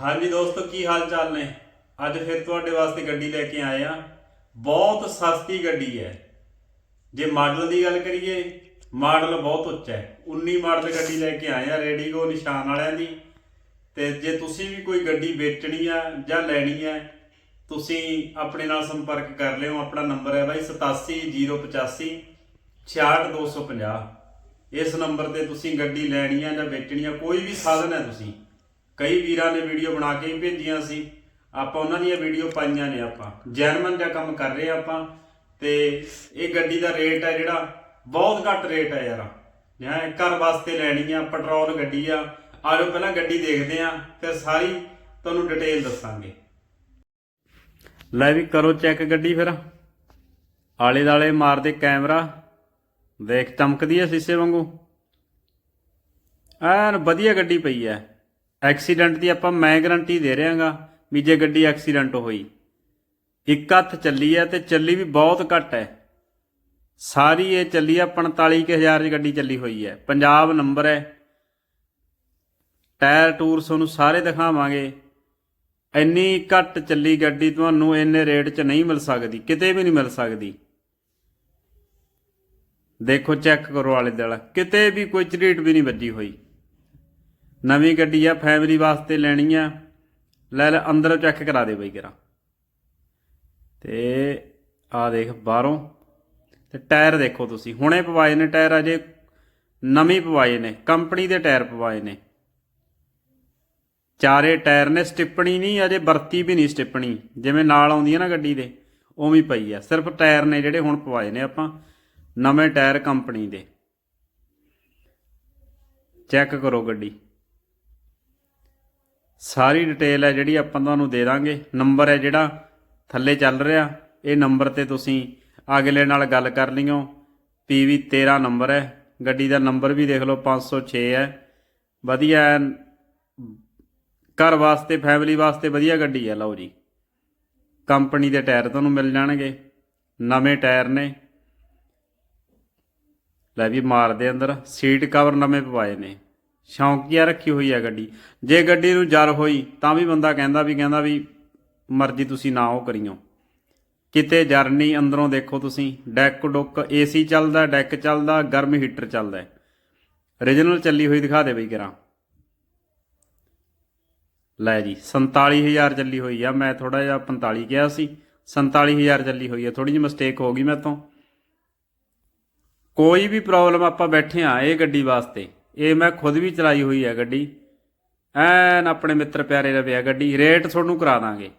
ਹਾਂਜੀ ਦੋਸਤੋ, ਕੀ ਹਾਲ ਚਾਲ ਨੇ? ਅੱਜ ਫਿਰ ਤੁਹਾਡੇ ਵਾਸਤੇ ਗੱਡੀ ਲੈ ਕੇ ਆਏ ਆ ਬਹੁਤ ਸਸਤੀ ਗੱਡੀ ਹੈ। ਜੇ ਮਾਡਲ ਦੀ ਗੱਲ ਕਰੀਏ, ਮਾਡਲ ਬਹੁਤ ਉੱਚਾ ਹੈ। 19 ਮਾਡਲ ਗੱਡੀ ਲੈ ਕੇ ਆਏ ਆ ਰੇਡੀਗੋ ਨਿਸ਼ਾਨ ਵਾਲਿਆਂ ਦੀ। ਤੇ ਜੇ ਤੁਸੀਂ ਵੀ ਕੋਈ ਗੱਡੀ ਵੇਚਣੀ ਆ ਜਾਂ ਲੈਣੀ ਹੈ ਤੁਸੀਂ ਆਪਣੇ ਨਾਲ ਸੰਪਰਕ ਕਰ ਲਿਓ। ਆਪਣਾ ਨੰਬਰ ਹੈ ਬਾਈ 87085 66250 ਇਸ ਨੰਬਰ ਤੇ ਤੁਸੀਂ ਗੱਡੀ ਲੈਣੀ ਆ ਜਾਂ ਵੇਚਣੀ ਆ, ਕੋਈ ਵੀ ਸਾਧਨ ਹੈ ਤੁਸੀਂ। ਕਈ ਵੀਰਾਂ ਨੇ ਵੀਡੀਓ ਬਣਾ ਕੇ ਵੀ ਭੇਜੀਆਂ ਸੀ। ਆਪਾਂ ਉਹਨਾਂ ਦੀਆਂ ਵੀਡੀਓ ਪਾਈਆਂ ਨੇ ਆਪਾਂ। ਜੈਨੂਅਨ ਦਾ ਕੰਮ ਕਰ ਰਹੇ ਆ ਆਪਾਂ। ਤੇ ਇਹ ਗੱਡੀ ਦਾ ਰੇਟ ਹੈ ਜਿਹੜਾ, ਬਹੁਤ ਘੱਟ ਰੇਟ ਹੈ ਯਾਰ। ਜਾਂ ਘਰ ਵਾਸਤੇ ਲੈਣੀ ਆ, ਪੈਟਰੋਲ ਗੱਡੀ ਆ। ਆਜੋ ਪਹਿਲਾਂ ਗੱਡੀ ਦੇਖਦੇ ਆ, ਫਿਰ ਸਾਰੀ ਤੁਹਾਨੂੰ ਡਿਟੇਲ ਦੱਸਾਂਗੇ। ਲੈ ਵੀ ਕਰੋ ਚੈੱਕ ਗੱਡੀ ਫਿਰ। ਆਲੇ ਦਾਲੇ ਮਾਰਦੇ ਕੈਮਰਾ। ਦੇਖ, ਚਮਕਦੀ ਐ ਸ਼ੀਸ਼ੇ ਵਾਂਗੂ। ਐਨ ਵਧੀਆ ਗੱਡੀ ਪਈ ਐ। ਐਕਸੀਡੈਂਟ ਦੀ ਆਪਾਂ ਮੈਂ ਗਾਰੰਟੀ ਦੇ ਰਿਹਾਗਾ ਵੀ ਜੇ ਗੱਡੀ ਐਕਸੀਡੈਂਟ ਹੋਈ। ਇੱਕ ਹੱਥ ਚੱਲੀ ਹੈ ਤੇ ਚੱਲੀ ਵੀ ਬਹੁਤ ਘੱਟ ਹੈ ਸਾਰੀ ਇਹ ਚੱਲੀ ਆ 45000 ਦੀ ਗੱਡੀ ਚੱਲੀ ਹੋਈ ਹੈ ਪੰਜਾਬ ਨੰਬਰ ਹੈ ਟਾਇਰ ਟੂਰ ਤੁਹਾਨੂੰ ਸਾਰੇ ਦਿਖਾਵਾਂਗੇ। ਇੰਨੀ ਘੱਟ ਚੱਲੀ ਗੱਡੀ ਤੁਹਾਨੂੰ ਇੰਨੇ ਰੇਟ 'ਚ ਨਹੀਂ ਮਿਲ ਸਕਦੀ, ਕਿਤੇ ਵੀ ਨਹੀਂ ਮਿਲ ਸਕਦੀ। ਦੇਖੋ ਚੈੱਕ ਕਰੋ ਵਾਲੇ ਦਿਲ, ਕਿਤੇ ਵੀ ਕੋਈ ਚਰੀਟ ਵੀ ਨਹੀਂ ਵੱਜੀ ਹੋਈ। ਨਵੀਂ ਗੱਡੀ ਆ, ਫੈਮਿਲੀ ਵਾਸਤੇ ਲੈਣੀ ਆ। ਲੈ ਲੈ, ਅੰਦਰ ਚੈੱਕ ਕਰਾ ਦੇ ਬਈ ਕਰਾ ਤੇ ਆ ਦੇਖ ਬਾਹਰੋਂ। ਤੇ ਟਾਇਰ ਦੇਖੋ ਤੁਸੀਂ, ਹੁਣੇ ਪਵਾਏ ਨੇ ਟਾਇਰ ਅਜੇ, ਨਵੇਂ ਪਵਾਏ ਨੇ, ਕੰਪਨੀ ਦੇ ਟਾਇਰ ਪਵਾਏ ਨੇ। ਚਾਰੇ ਟਾਇਰ ਨੇ, ਸਟਿੱਪਣੀ ਨਹੀਂ, ਅਜੇ ਵਰਤੀ ਵੀ ਨਹੀਂ ਸਟਿੱਪਣੀ। ਜਿਵੇਂ ਨਾਲ ਆਉਂਦੀ ਹੈ ਨਾ ਗੱਡੀ ਦੇ, ਉਵੇਂ ਪਈ ਆ। ਸਿਰਫ ਟਾਇਰ ਨੇ ਜਿਹੜੇ ਹੁਣ ਪਵਾਏ ਨੇ ਆਪਾਂ, ਨਵੇਂ ਟਾਇਰ ਕੰਪਨੀ ਦੇ। ਚੈੱਕ ਕਰੋ ਗੱਡੀ। ਸਾਰੀ ਡਿਟੇਲ ਹੈ ਜਿਹੜੀ ਆਪਾਂ ਤੁਹਾਨੂੰ ਦੇ ਦਾਂਗੇ। ਨੰਬਰ ਹੈ ਜਿਹੜਾ ਥੱਲੇ ਚੱਲ ਰਿਹਾ। ਇਹ ਨੰਬਰ ਤੇ ਤੁਸੀਂ ਅਗਲੇ ਨਾਲ ਗੱਲ ਕਰ ਲਿਓ। PV 13 ਨੰਬਰ ਹੈ। ਗੱਡੀ ਦਾ ਨੰਬਰ ਵੀ ਦੇਖ ਲਓ 506 ਹੈ। ਵਧੀਆ ਘਰ ਵਾਸਤੇ ਫੈਮਿਲੀ ਵਾਸਤੇ ਵਧੀਆ ਗੱਡੀ ਹੈ, ਲਓ ਜੀ। ਕੰਪਨੀ ਦੇ ਟਾਇਰ ਤੁਹਾਨੂੰ ਮਿਲ ਜਾਣਗੇ। ਨਵੇਂ ਟਾਇਰ ਨੇ। ਲੈ ਵੀ ਮਾਰਦੇ ਅੰਦਰ। ਸੀਟ ਕਵਰ ਨਵੇਂ ਪਵਾਏ ਨੇ। ਸ਼ੌਂਕੀਆ ਰੱਖੀ ਹੋਈ ਹੈ ਗੱਡੀ। ਜੇ ਗੱਡੀ ਨੂੰ ਜਰ ਹੋਈ, ਤਾਂ ਵੀ ਬੰਦਾ ਕਹਿੰਦਾ ਵੀ ਕਹਿੰਦਾ ਵੀ ਮਰਜ਼ੀ ਤੁਸੀਂ ਨਾ ਉਹ ਕਰਿਓ। ਕਿਤੇ ਜਰ ਨਹੀਂ, ਅੰਦਰੋਂ ਦੇਖੋ ਤੁਸੀਂ। ਡੈਕ ਡੁੱਕ, ਏਸੀ ਚੱਲਦਾ, ਡੈਕ ਚੱਲਦਾ, ਗਰਮ ਹੀਟਰ ਚੱਲਦਾ। ਓਰੀਜਨਲ ਚੱਲੀ ਹੋਈ ਦਿਖਾ ਦੇ ਬਈ ਕਰਾਂ। ਲੈ ਜੀ 47000 ਚੱਲੀ ਹੋਈ ਆ। ਮੈਂ ਥੋੜਾ ਜਿਹਾ 45 ਕਿਹਾ ਸੀ। 47000 ਚੱਲੀ ਹੋਈ ਆ। ਥੋੜੀ ਜਿਹੀ ਮਿਸਟੇਕ ਹੋ ਗਈ ਮੇਰੇ ਤੋਂ। ਕੋਈ ਵੀ ਪ੍ਰੋਬਲਮ ਆਪਾਂ ਬੈਠੇ ਆ ਇਹ ਗੱਡੀ ਵਾਸਤੇ। ਇਹ ਮੈਂ ਖੁਦ ਵੀ ਚਲਾਈ ਹੋਈ ਹੈ ਗੱਡੀ। ਐਨ ਆਪਣੇ ਮਿੱਤਰ ਪਿਆਰੇ ਰਵਿਆ ਗੱਡੀ। ਰੇਟ ਤੁਹਾਨੂੰ ਕਰਾ ਦਾਂਗੇ।